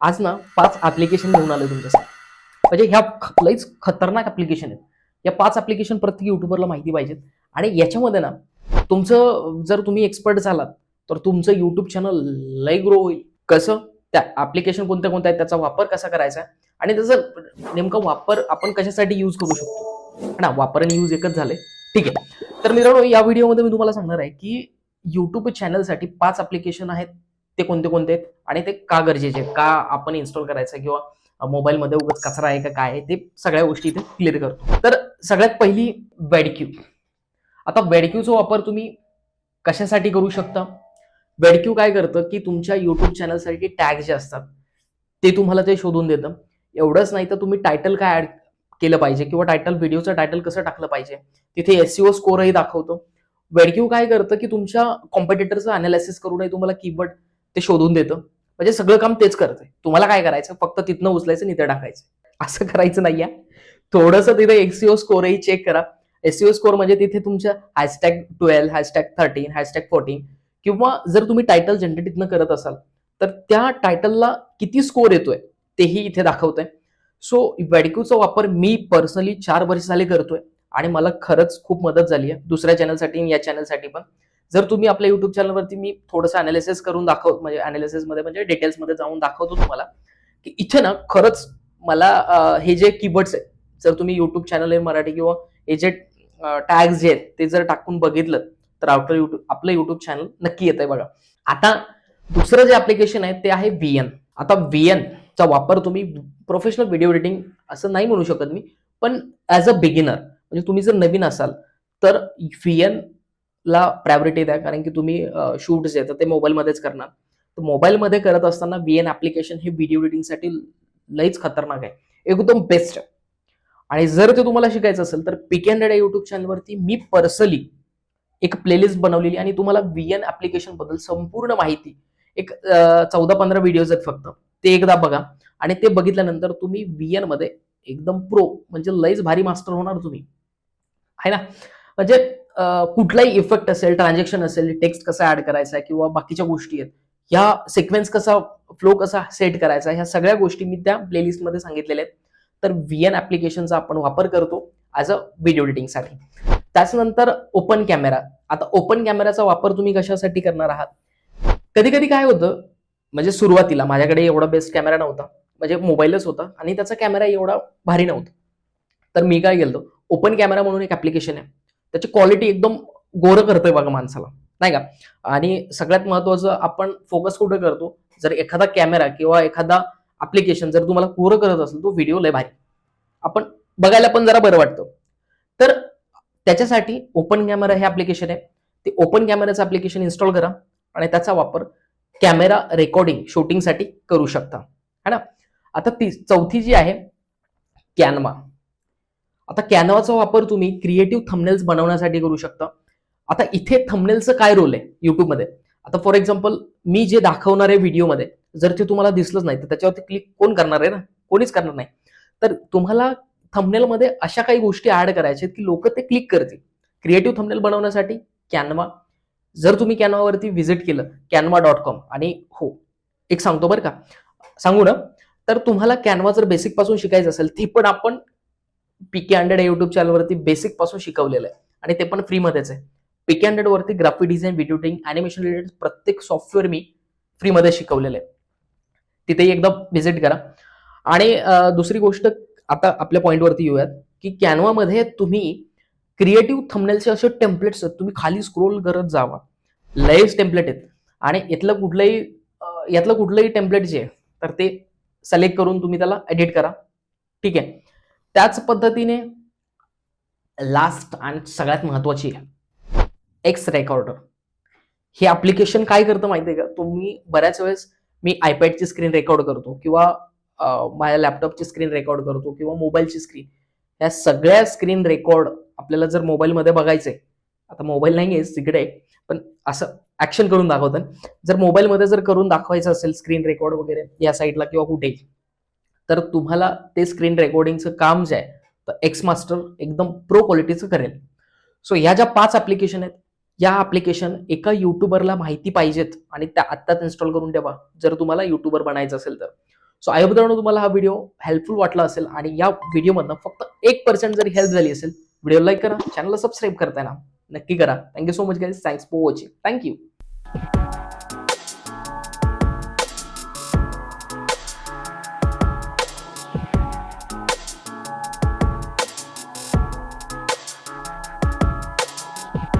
आज ना पाच ऍप्लिकेशन घेऊन आलो तुमच्यासाठी. म्हणजे ह्या लईच खतरनाक ऍप्लिकेशन आहेत. या पाच ऍप्लिकेशन प्रत्येक युट्यूबरला माहिती पाहिजेत. आणि याच्यामध्ये ना तुमचं जर तुम्ही एक्सपर्ट झालात तर तुमचं युट्यूब चॅनल लई ग्रो होईल. कसं? त्या ऍप्लिकेशन कोणत्या कोणत्या आहेत त्याचा वापर कसा करायचा आणि त्याचा नेमका वापर आपण कशासाठी यूज करू शकतो? ना वापर आणि यूज एकच झाले ठीक आहे. तर मित्रांनो या व्हिडिओमध्ये मी तुम्हाला सांगणार आहे की युट्यूब चॅनलसाठी पाच ऍप्लिकेशन आहेत. ते कोणते कोणते आहेत आणि ते का गरजेचे आहेत? का आपण इन्स्टॉल करायचं किंवा मोबाईलमध्ये उगाच कचरा आहे का काय आहे ते सगळ्या गोष्टी इथे क्लिअर करतो. तर सगळ्यात पहिली वेडक्यू आता वेडक्यूचा वापर तुम्ही कशासाठी करू शकता? वेडक्यू काय करतं की तुमच्या युट्यूब चॅनलसाठी टॅग जे असतात ते तुम्हाला ते शोधून देतं. एवढंच नाही तर तुम्ही टायटल काय ऍड केलं पाहिजे किंवा टायटल व्हिडिओचं टायटल कसं टाकलं पाहिजे तिथे एसईओ स्कोरही दाखवतो. वेडक्यू काय करतं की तुमच्या कॉम्पिटिटरचं अनालिसिस करूनही तुम्हाला कीवर्ड ते शोधून देतं. म्हणजे सगळं काम तेच करतंय. तुम्हाला काय करायचं? फक्त तिथनं उचलायचं तिथं टाकायचं. असं करायचं नाहीये थोडंसं तिथे एक्सीओ स्कोरही चेक करा. एससीओ स्कोर म्हणजे तिथे तुमच्या hashtag twelve hashtag thirteen hashtag fourteen किंवा जर तुम्ही टायटल जनरेट इथनं करत असाल तर त्या टायटलला किती स्कोर येतोय तेही इथे दाखवतंय. सो वेडक्यूचा वापर मी पर्सनली चार वर्ष झाले करतोय आणि मला खरंच खूप मदत झाली आहे. दुसऱ्या चॅनलसाठी या चॅनलसाठी पण. जर तुम्ही आपल्या युट्यूब चॅनलवरती मी थोडंसं अनालिसिस करून दाखव म्हणजे अनालिसिसमध्ये म्हणजे डिटेल्समध्ये जाऊन दाखवतो तुम्हाला की इथे ना खरंच मला हे जे कीवर्ड्स आहेत जर तुम्ही युट्यूब चॅनल आहे मराठी किंवा हे जे टॅग्स जे आहेत ते जर टाकून बघितलं तर आपलं युट्यूब आपलं युट्यूब चॅनल नक्की येत आहे बघा. आता दुसरं जे ऍप्लिकेशन आहे ते आहे व्ही एन आता व्ही चा वापर तुम्ही प्रोफेशनल व्हिडिओ एडिटिंग असं नाही म्हणू शकत मी पण ॲज अ बिगिनर म्हणजे तुम्ही जर नवीन असाल तर व्हीएन ला प्रायोरिटी द्या. कारण की तुम्ही शूट जे तर ते मोबाईलमध्येच करणार. तर मोबाईलमध्ये करत असताना व्ही एन ऍप्लिकेशन हे व्हिडिओ एडिटिंगसाठी लईच खतरनाक आहे. एकदम बेस्ट आहे आणि जर ते तुम्हाला शिकायचं असेल तर पिक अँड या युट्यूब चॅनलवरती मी पर्सनली एक प्लेलिस्ट बनवलेली आणि तुम्हाला व्हीएन ऍप्लिकेशनबद्दल संपूर्ण माहिती एक चौदा पंधरा व्हिडिओज आहेत फक्त. ते एकदा बघा. आणि ते बघितल्यानंतर तुम्ही व्हीएनमध्ये एकदम प्रो म्हणजे लईच भारी मास्टर होणार तुम्ही. आहे ना? म्हणजे कुठलाही इफेक्ट असेल ट्रान्झॅक्शन असेल टेक्स्ट कसा ऍड करायचा आहे किंवा बाकीच्या गोष्टी आहेत ह्या सिक्वेन्स कसा फ्लो कसा सेट करायचा ह्या सगळ्या गोष्टी मी त्या प्लेलिस्टमध्ये सांगितलेल्या आहेत. तर व्ही एन ऍप्लिकेशनचा आपण वापर करतो ॲज अ व्हिडिओ एडिटिंगसाठी त्याच्यानंतर ओपन कॅमेरा आता ओपन कॅमेराचा वापर तुम्ही कशासाठी करणार आहात? कधी कधी काय होतं म्हणजे सुरुवातीला माझ्याकडे एवढा बेस्ट कॅमेरा नव्हता. म्हणजे मोबाईलच होता आणि त्याचा कॅमेरा एवढा भारी नव्हता. तर मी काय केलं ओपन कॅमेरा म्हणून एक ऍप्लिकेशन आहे. त्याची क्वालिटी एकदम गोरं करतोय बघा माणसाला. नाही का? आणि सगळ्यात महत्वाचं आपण फोकस कुठे करतो? जर एखादा कॅमेरा किंवा एखादा ऍप्लिकेशन जर तुम्हाला गोरं करत असेल तो व्हिडिओ लय भारी. आपण बघायला पण जरा बरं वाटतं. तर त्याच्यासाठी ओपन कॅमेरा हे ऍप्लिकेशन आहे. ते ओपन कॅमेराचं ऍप्लिकेशन इन्स्टॉल करा आणि त्याचा वापर कॅमेरा रेकॉर्डिंग शूटिंगसाठी करू शकता. है ना? आता ती चौथी जी आहे कॅनवा आता कॅनवाचा वापर तुम्ही क्रिएटिव्ह थंबनेल्स बनवण्यासाठी करू शकता. आता इथे थंबनेलचं काय रोल आहे युट्यूबमध्ये आता फॉर एक्झाम्पल मी जे दाखवणार आहे व्हिडिओमध्ये जर ते तुम्हाला दिसलंच नाही तर त्याच्यावरती क्लिक कोण करणार आहे ना? कोणीच करणार नाही. तर तुम्हाला थंबनेलमध्ये अशा काही गोष्टी ऍड करायच्या आहेत की लोक ते क्लिक करतील. क्रिएटिव्ह थंबनेल बनवण्यासाठी कॅनवा जर तुम्ही कॅनवावरती व्हिजिट केलं कॅनवा डॉट कॉम आणि हो एक सांगतो बरं का. सांगू ना? तर तुम्हाला कॅनवा जर बेसिकपासून शिकायचं असेल ते पण आपण पीके हंड्रेड या युट्यूब चॅनलवरती बेसिकपासून शिकवलेलं आहे. आणि ते पण फ्रीमध्येच आहे. पीके हंड्रेड वरती graphic design video editing animation related प्रत्येक सॉफ्टवेअर मी फ्रीमध्ये शिकवलेलं आहे. तिथेही एकदा व्हिजिट करा. आणि दुसरी गोष्ट आता आपल्या पॉईंटवरती येऊयात की कॅनवामध्ये तुम्ही क्रिएटिव्ह थंबनेलचे असे टेम्पलेट्स आहेत तुम्ही खाली स्क्रोल करत जावा. लयच टेम्पलेट आहेत. आणि यातलं कुठलंही यातलं कुठलंही टेम्पलेट जे आहे तर ते सिलेक्ट करून तुम्ही त्याला एडिट करा. ठीक आहे? त्याच पद्धतीने लास्ट आणि सगळ्यात महत्वाची आहे एक्स रेकॉर्डर हे ऍप्लिकेशन काय करतं माहिती आहे का? तुम्ही बऱ्याच वेळेस मी आयपॅडची स्क्रीन रेकॉर्ड करतो किंवा माझ्या लॅपटॉपची स्क्रीन रेकॉर्ड करतो किंवा मोबाईलची स्क्रीन या सगळ्या स्क्रीन रेकॉर्ड आपल्याला जर मोबाईलमध्ये बघायचंय आता मोबाईल नाही आहे तिकडे पण असं ऍक्शन करून दाखवतात. जर मोबाईलमध्ये जर करून दाखवायचं असेल स्क्रीन रेकॉर्ड वगैरे या साईडला किंवा कुठेही तर तुम्हाला ते स्क्रीन रेकॉर्डिंगचं काम जे आहे तर एक्स मास्टर एकदम प्रो क्वालिटीचं करेल. सो ह्या ज्या पाच ऍप्लिकेशन आहेत या ॲप्लिकेशन एका युट्यूबरला माहिती पाहिजेत आणि त्या आत्ताच इन्स्टॉल करून ठेवा जर तुम्हाला युट्यूबर बनायचं असेल तर. सो आय मित्रांनो तुम्हाला हा व्हिडिओ हेल्पफुल वाटला असेल आणि या व्हिडिओमधनं फक्त एक पर्सेंट जरी हेल्प झाली असेल व्हिडिओ लाईक करा चॅनलला सबस्क्राईब करताय ना नक्की करा. Thank you so much guys thanks for watching thank you